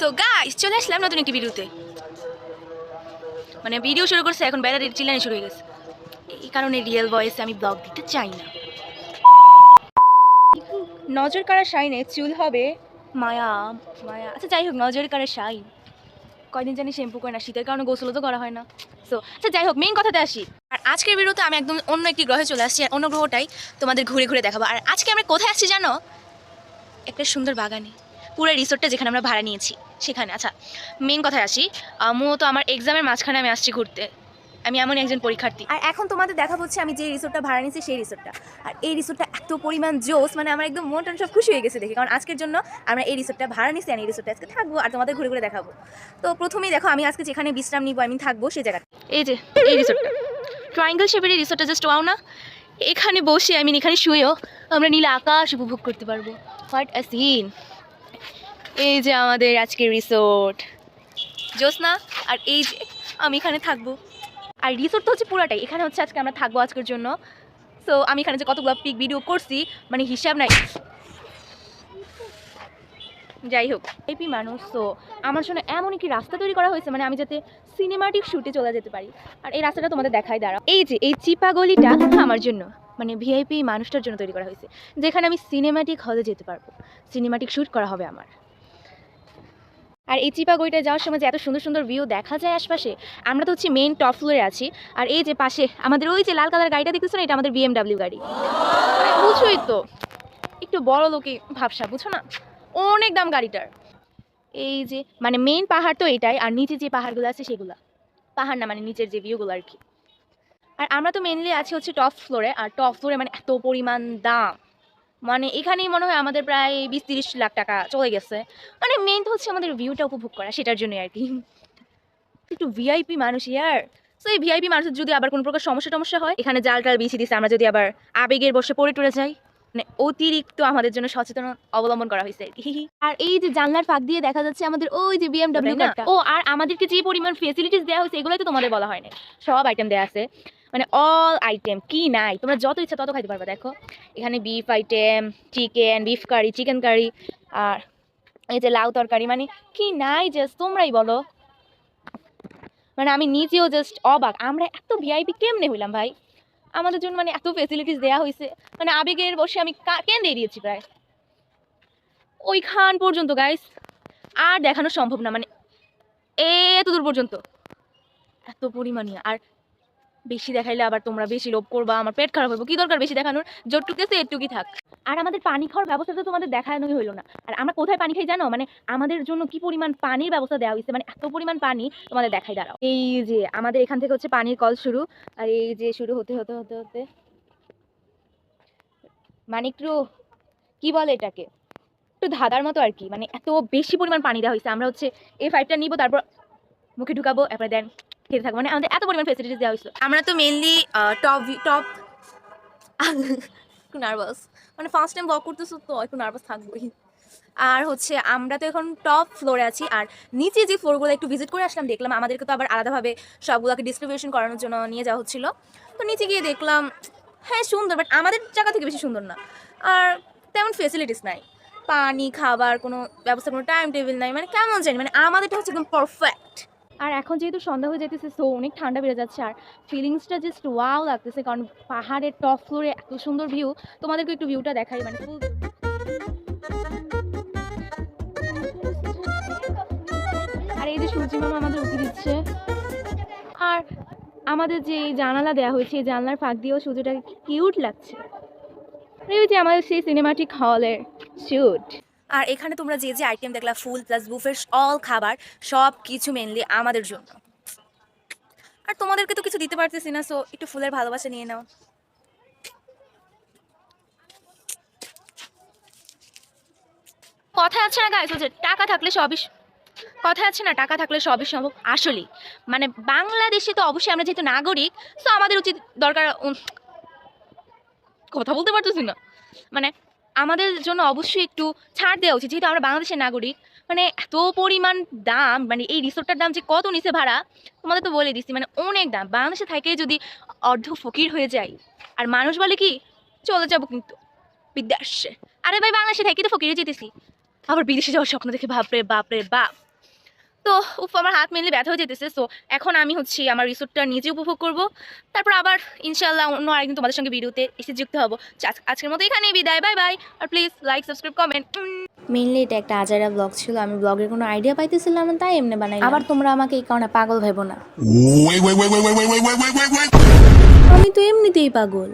So guys চলে আসলাম নতুন একটি ভিডিওতে মানে ভিডিও শুরু করছে, এখন বেড়া চিল্লানি শুরু হয়ে গেছে। এই কারণে রিয়েল ভয়েসে আমি ব্লগ দিতে চাই না। নজর কাড়া শাইনে চুল হবে মায়া মায়া। আচ্ছা যাই হোক, নজর কাড়া শাইন। কয়দিন জানি শ্যাম্পু করে না, শীতের কারণে গোসলও তো করা হয় না। সো আচ্ছা যাই হোক মেইন কথাতে আসি। আর আজকের ভিডিওতে আমি একদম অন্য একটি গ্রহে চলে আসছি, আর অন্য গ্রহটাই তোমাদের ঘুরে ঘুরে দেখাবো। আর আজকে আমরা কোথায় আসছি জানো? একটা সুন্দর বাগানে। পুরো রিসোর্টটা যেখানে আমরা ভাড়া নিয়েছি সেখানে। আচ্ছা মেন কথায় আসি আহ, মূলত আমার এক্সামের মাঝখানে আমি আসছি ঘুরতে। আমি এমন একজন পরীক্ষার্থী। আর এখন তোমাদের দেখা হচ্ছে আমি যে রিসোর্টটা ভাড়া নিয়েছি সেই রিসোর্টটা আর এই রিসোর্টটা এত পরিমাণ জোস মানে আমার একদম মন টন সব খুশি হয়ে গেছে দেখে। কারণ আজকের জন্য আমরা এই রিসোর্টটা ভাড়া নিয়েছি আমি এই রিসোর্টটা আজকে থাকব আর তোমাদের ঘুরে ঘুরে দেখাবো। তো প্রথমেই দেখো আমি আজকে যেখানে বিশ্রাম নিবো আমি থাকব সেই জায়গাটা। এই যে এই রিসোর্টটা ট্রায়াঙ্গেল শেপের এই রিসোর্টটা জাস্ট ওয়াও না? এখানে বসে আমি এখানে শুয়েও আমরা নীল আকাশ উপভোগ করতে পারব। হোয়াট আ সিন এই যে আমাদের আজকের রিসোর্ট জ্যোৎস্না, আর এই যে আমি এখানে থাকব। আর রিসোর্ট তো হচ্ছে পুরাটাই। এখানে হচ্ছে আজকে আমরা থাকব আজকের জন্য। সো আমি এখানে যে কতগুলো পিক ভিডিও করছি মানে হিসাব নাই। যাই হোক এপি মানুষ তো আমার জন্য এমন একটি রাস্তা তৈরি করা হয়েছে মানে আমি যাতে সিনেমাটিক শুটে চলে যেতে পারি। আর এই রাস্তাটা তোমাদের দেখাই দাঁড়াও। এই যে, এই চিপা গলিটা আমার জন্য মানে ভিআইপি মানুষটার জন্য তৈরি করা হয়েছে, যেখানে আমি সিনেমাটিক হলে যেতে পারব। সিনেমাটিক শ্যুট করা হবে আমার। আর এই চিপা গইটা যাওয়ার সময় যে এত সুন্দর সুন্দর ভিউ দেখা যায় আশপাশে, আমরা তো হচ্ছে মেইন টপ ফ্লোরে আছি। আর এই যে পাশে, আমাদের ওই যে লাল কালার গাড়িটা দেখতেছো না, এটা আমাদের বিএমডাব্লিউ গাড়ি। বুঝছোই তো। একটু বড় লোকে ভাবসা বুঝছ না? অনেক দাম গাড়িটার। এই যে মানে মেইন পাহাড় তো এটাই, আর নিচে যে পাহাড়গুলো আছে সেগুলো। পাহাড় না মানে নিচের যে ভিউগুলো আর কি। আর আমরা তো মেনলি আছি হচ্ছে টপ ফ্লোরে আর টপ ফ্লোরে মানে এত পরিমাণ দাম। মানে এখানেই মনে হয় আমাদের প্রায় বিশ তিরিশ লাখ টাকা চলে গেছে। মানে মেন তো হচ্ছে আমাদের ভিউটা উপভোগ করা, সেটার জন্য আর কি। একটু ভিআইপি মানুষ ইয়ার সো এই ভিআইপি মানুষের যদি আবার কোনো প্রকার সমস্যা টমস্যা হয়, এখানে জাল টাল বিছিয়ে দিচ্ছে আমরা যদি আবার আবেগের বসে পড়ে টরে যাই। মানে অতিরিক্ত আমাদের জন্য সচেতন অবলম্বন করা হয়েছে আর এই যে জানলার ফাঁক দিয়ে দেখা যাচ্ছে আমাদের ওই যে বিএমডব্লিউ ও আর আমাদেরকে যে পরিমাণ ফেসিলিটিস দেওয়া হয়েছে এগুলোই তো তোমাদের বলা হয় না। সব আইটেম দেওয়া আছে। মানে অল আইটেম কি নাই? তোমরা যত ইচ্ছা তত খাইতে পারবে দেখো। এখানে beef item chicken beef curry chicken curry আর এই যে লাউ তরকারি মানে কি নাই? জাস্ট তোমরাই বলো। মানে আমি নিজেও জাস্ট অবাক। আমরা এত ভিআইপি কেমনে হইলাম ভাই? আমাদের জন্য মানে এত ফেসিলিটিস দেওয়া হয়েছে। মানে আবেগের বসে আমি কা- কেন্দ্রে দিয়েছি প্রায়? ওইখান পর্যন্ত গাইস আর দেখানো সম্ভব না মানে এত দূর পর্যন্ত। এত পরিমাণে, আর বেশি দেখাইলে আবার তোমরা বেশি লোভ করবা, আমার পেট খারাপ হইব, কি দরকার বেশি দেখানোর? যতটুকু আছে এটুকুই থাক। আর আমাদের পানি খাওয়ার ব্যবস্থা তো তোমাদের দেখানোই হইল না। আর আমরা কোথায় পানি খাই জানো? মানে আমাদের জন্য কি পরিমাণ পানির ব্যবস্থা দেওয়া হয়েছে মানে এত পরিমাণ পানি তোমাদের দেখাই, দাঁড়াও। এই যে আমাদের এখান থেকে হচ্ছে পানির কল শুরু। আর এই যে শুরু হতে হতে হতে হতে। মানে একটু, কি বলে এটাকে? একটু ধাঁধার মতো আর কি। মানে এত বেশি পরিমাণ পানি দেওয়া হয়েছে আমরা হচ্ছে এই পাইপটা নিব, তারপর মুখে ঢুকাবো, এরপরে দেন খেতে থাকব। মানে আমাদের এত পরিমাণ ফেসিলিটিস দেওয়া হয়েছিল। আমরা তো মেনলি টপ টপ একটু নার্ভাস মানে ফার্স্ট টাইম ওয়াক করতেছো তো একটু নার্ভাস থাকবোই। আর হচ্ছে, আমরা তো এখন টপ ফ্লোরে আছি। আর নিচে যে ফ্লোরগুলো একটু ভিজিট করে আসলাম, দেখলাম আমাদেরকে তো আবার আলাদাভাবে সবগুলোকে ডিস্ট্রিবিউশন করানোর জন্য নিয়ে যাওয়া হচ্ছিল। তো নিচে গিয়ে দেখলাম হ্যাঁ সুন্দর বাট আমাদের জায়গা থেকে বেশি সুন্দর না। আর তেমন ফেসিলিটিস নাই। পানি, খাবার, কোনো ব্যবস্থা, কোনো টাইম টেবিল নাই। মানে কেমন জানি মানে আমাদেরটা হচ্ছে একদম পারফেক্ট আর এখন যেহেতু সন্ধ্যা হয়ে যেতেছে সো অনেক ঠান্ডা বেড়ে যাচ্ছে। আর ফিলিংসটা জাস্ট ওয়াও লাগতেছে, কারণ পাহাড়ের টপ ফ্লোরে এত সুন্দর ভিউ তোমাদেরকে একটু ভিউটা দেখাই মানে full আর এই যে সূর্য মামা আমাদের উঠে দিচ্ছে। আর আমাদের যে জানালা দেওয়া হয়েছে, এই জানলার ফাঁক দিয়েও সূর্যটাকে কিউট লাগছে। এই আমাদের সেই সিনেমাটিক হলের শুট আর এখানে তোমরা যে যে আইটেম দেখলা, ফুল প্লাস বুফের অল খাবার সব কিছু মেনলি আমাদের জন্য। আর তোমাদেরকে তো কিছু দিতে পারতেছি না সো একটু ফুলের ভালোবাসা নিয়ে নাও। কথা আছে না গাইস হচ্ছে টাকা থাকলে সবই স- কথা আছে না, টাকা থাকলে সবই সম্ভব, আসলেই। মানে বাংলাদেশে তো অবশ্যই আমরা যেহেতু নাগরিক তো আমাদের উচিত দরকার কথা বলতে পারতেছি না। মানে আমাদের জন্য অবশ্যই একটু ছাড় দেওয়া উচিত, যেহেতু আমরা বাংলাদেশের নাগরিক। মানে এত পরিমাণ দাম মানে এই রিসোর্টটার দাম যে কত নিচে ভাড়া, তোমাদের তো বলে দিচ্ছি মানে অনেক দাম। বাংলাদেশে থেকে যদি অর্ধ ফকির হয়ে যায়, আর মানুষ বলে কি, চলে যাব কিন্তু বিদ্যাসে আরে ভাই, বাংলাদেশে থেকে তো ফকিরে যেতেছি। আবার বিদেশে যাওয়ার স্বপ্ন দেখে, বাপরে বাপরে, বাপ। তো উফ আমার হাত মেনলি ব্যথা হয়ে যেতেছে সো এখন আমি হচ্ছি আমার রিসোর্টটা নিজে উপভোগ করব। তারপর আবার ইনশাল্লাহ অন্য আরেকদিন তোমাদের সঙ্গে ভিডিওতে এসে যুক্ত হব। আজকের মতো এখানেই বিদায় bye bye R please like subscribe comment mainly এটা একটা আজারা ব্লগ ছিল আমি ব্লগের কোনো আইডিয়া পাইতেছিলাম না তাই এমনি বানাই আবার তোমরা আমাকে এই কারণে পাগল ভেবো না। আমি তো এমনিতেই পাগল।